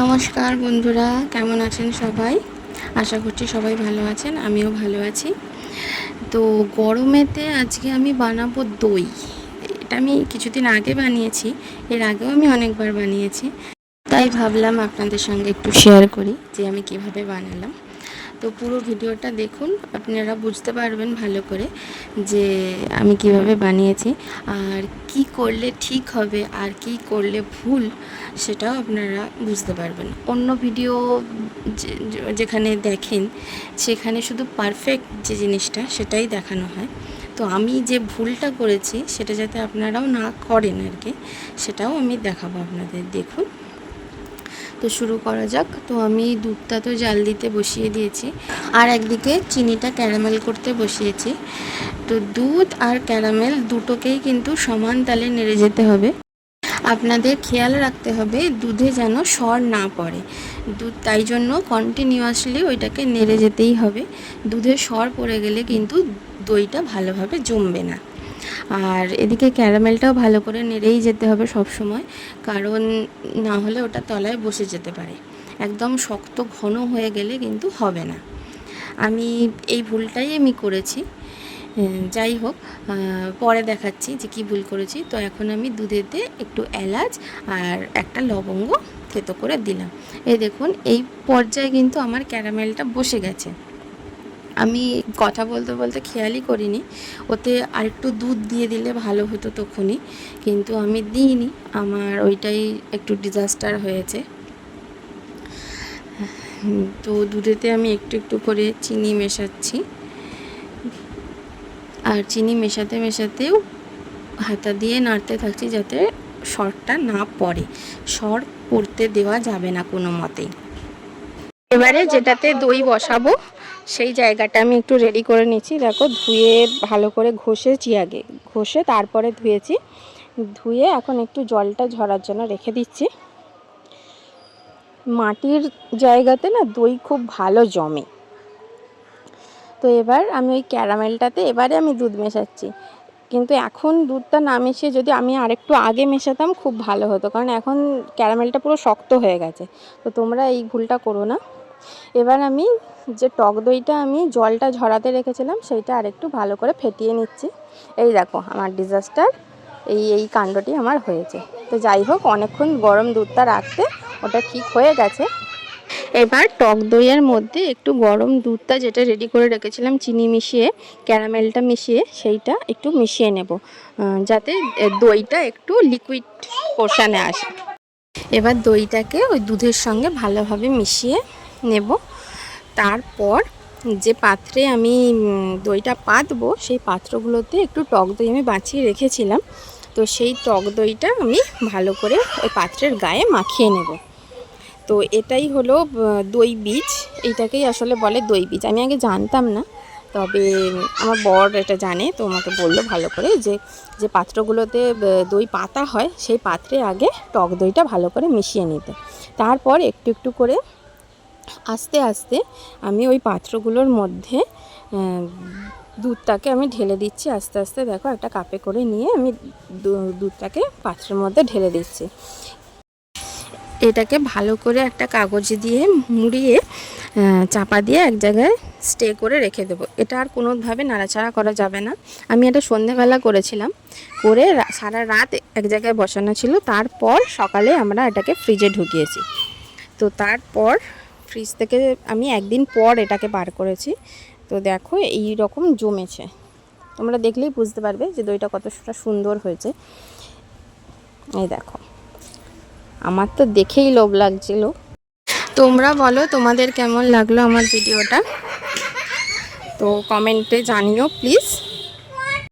নমস্কার বন্ধুরা, কেমন আছেন সবাই? আশা করছি সবাই ভালো আছেন, আমিও ভালো আছি। তো গরমেতে আজকে আমি বানাবো দই। এটা আমি কিছুদিন আগে বানিয়েছি, এর আগেও আমি অনেকবার বানিয়েছি। তাই ভাবলাম আপনাদের সঙ্গে একটু শেয়ার করি যে আমি কীভাবে বানালাম। তো পুরো ভিডিওটা দেখুন, আপনারা বুঝতে পারবেন ভালো করে যে আমি কীভাবে বানিয়েছি আর কি করলে ঠিক হবে আর কি করলে ভুল সেটাও আপনারা বুঝতে পারবেন। অন্য ভিডিও যেখানে দেখেন, সেখানে শুধু পারফেক্ট যে জিনিসটা সেটাই দেখানো হয়। তো আমি যে ভুলটা করেছি সেটা যাতে আপনারাও না করেন আর কি, সেটাও আমি দেখাবো আপনাদের। দেখুন। তো শুরু করা যাক। তো আমি দুধটা তো জাল দিতে বসিয়ে দিয়েছি। আর একদিকে চিনিটা ক্যারামেল করতে বসিয়েছি। তো দুধ আর ক্যারামেল দুটোকেই কিন্তু সমান তালে নেড়ে যেতে হবে। আপনাদের খেয়াল রাখতে হবে, দুধে যেন সর না পড়ে। দুধ তাই জন্য কন্টিনিউয়াসলি ওইটাকে নেড়ে যেতেই হবে। দুধে সর পড়ে গেলে কিন্তু দইটা ভালোভাবে জমবে না। আর এদিকে ক্যারামেলটাও ভালো করে নেড়েই যেতে হবে সব সময়, কারণ না হলে ওটা তলায় বসে যেতে পারে। একদম শক্ত ঘন হয়ে গেলে কিন্তু হবে না। আমি এই ভুলটাই আমি করেছি। যাই হোক পরে দেখাচ্ছি যে কি ভুল করেছি। তো এখন আমি দুধেতে একটু এলাচ আর একটা লবঙ্গ থেতো করে দিলাম। এই দেখুন, এই পর্যায়ে কিন্তু আমার ক্যারামেলটা বসে গেছে। আমি কথা বলতে বলতে খেয়ালই করিনি। ওতে আরেকটু দুধ দিয়ে দিলে ভালো হতো তখনই। কিন্তু আমি দিইনি, আমার ওইটাই একটু ডিজাস্টার হয়েছে। তো দুধেতে আমি একটু একটু করে চিনি মেশাচ্ছি। আর চিনি মেশাতে মেশাতেও হাতা দিয়ে নাড়তে থাকছি যাতে সরটা না পড়ে। সর পড়তে দেওয়া যাবে না কোনো মতেই। এবারে যেটাতে দই বসাবো, সেই জায়গাটা আমি একটু রেডি করে নিচ্ছি। দেখো, ধুয়ে ভালো করে ঘষেছি আগে। ঘষে তারপরে ধুয়েছি। ধুয়ে এখন একটু জলটা ঝরার জন্য রেখে দিচ্ছি। মাটির জায়গাতে না দই খুব ভালো জমে। তো এবার আমি ওই ক্যারামেলটাতে এবারে আমি দুধ মেশাচ্ছি। কিন্তু এখন দুধটা না মিশিয়ে যদি আমি আরেকটু আগে মেশাতাম খুব ভালো হতো। কারণ এখন ক্যারামেলটা পুরো শক্ত হয়ে গেছে। তো তোমরা এই ভুলটা করো না। এবার আমি যে টক দইটা আমি জলটা ঝরাতে রেখেছিলাম, সেইটা আরেকটু ভালো করে ফেটিয়ে নিচ্ছি। এই দেখো, আমার ডিজাস্টার এই এই কাণ্ডটি আমার হয়েছে। তো যাই হোক, অনেকক্ষণ গরম দুধটা রাখতে ওটা ঠিক হয়ে গেছে। এবার টক দইয়ের মধ্যে একটু গরম দুধটা যেটা রেডি করে রেখেছিলাম, চিনি মিশিয়ে, ক্যারামেলটা মিশিয়ে, সেইটা একটু মিশিয়ে নেব যাতে দইটা একটু লিকুইড পোর্শানে আসে। এবার দইটাকে ওই দুধের সঙ্গে ভালোভাবে মিশিয়ে নেব। তারপর যে পাত্রে আমি দইটা পাতবো, সেই পাত্রগুলোতে একটু টক দই আমি বাঁচিয়ে রেখেছিলাম। তো সেই টক দইটা আমি ভালো করে ওই পাত্রের গায়ে মাখিয়ে নেব। তো এটাই হলো দই বীজ। এইটাকেই আসলে বলে দই বীজ। আমি আগে জানতাম না, তবে আমার বর এটা জানে, তো আমাকে বলল ভালো করে যে যে পাত্রগুলোতে দই পাতা হয়, সেই পাত্রে আগে টক দইটা ভালো করে মিশিয়ে নিতে। তারপর একটু একটু করে আস্তে আস্তে আমি ওই পাত্রগুলোর মধ্যে দুধটাকে আমি ঢেলে দিচ্ছি। আস্তে আস্তে দেখো একটা কাপে করে নিয়ে আমি দুধটাকে পাত্রের মধ্যে ঢেলে দিচ্ছি। এটাকে ভালো করে একটা কাগজ দিয়ে মুড়িয়ে চাপা দিয়ে এক জায়গায় স্টে করে রেখে দেবো। এটা আর কোনোভাবে নাড়াচাড়া করা যাবে না। আমি এটা সন্ধেবেলা করেছিলাম। করে সারা রাত এক জায়গায় বসানো ছিল। তারপর সকালে আমরা এটাকে ফ্রিজে ঢুকিয়েছি। তো তারপর ফ্রিজ থেকে আমি একদিন পর এটাকে বার করেছি। তো দেখো, এই রকম জমেছে। তোমরা দেখলেই বুঝতে পারবে যে দইটা কতটা সুন্দর হয়েছে। এই দেখো, আমার তো দেখেই লোভ লাগছিল। তোমরা বলো, তোমাদের কেমন লাগল আমার ভিডিওটা? তো কমেন্টে জানিও প্লিজ।